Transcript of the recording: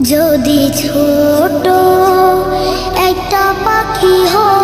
যদি ছোট একটা পাখি হয়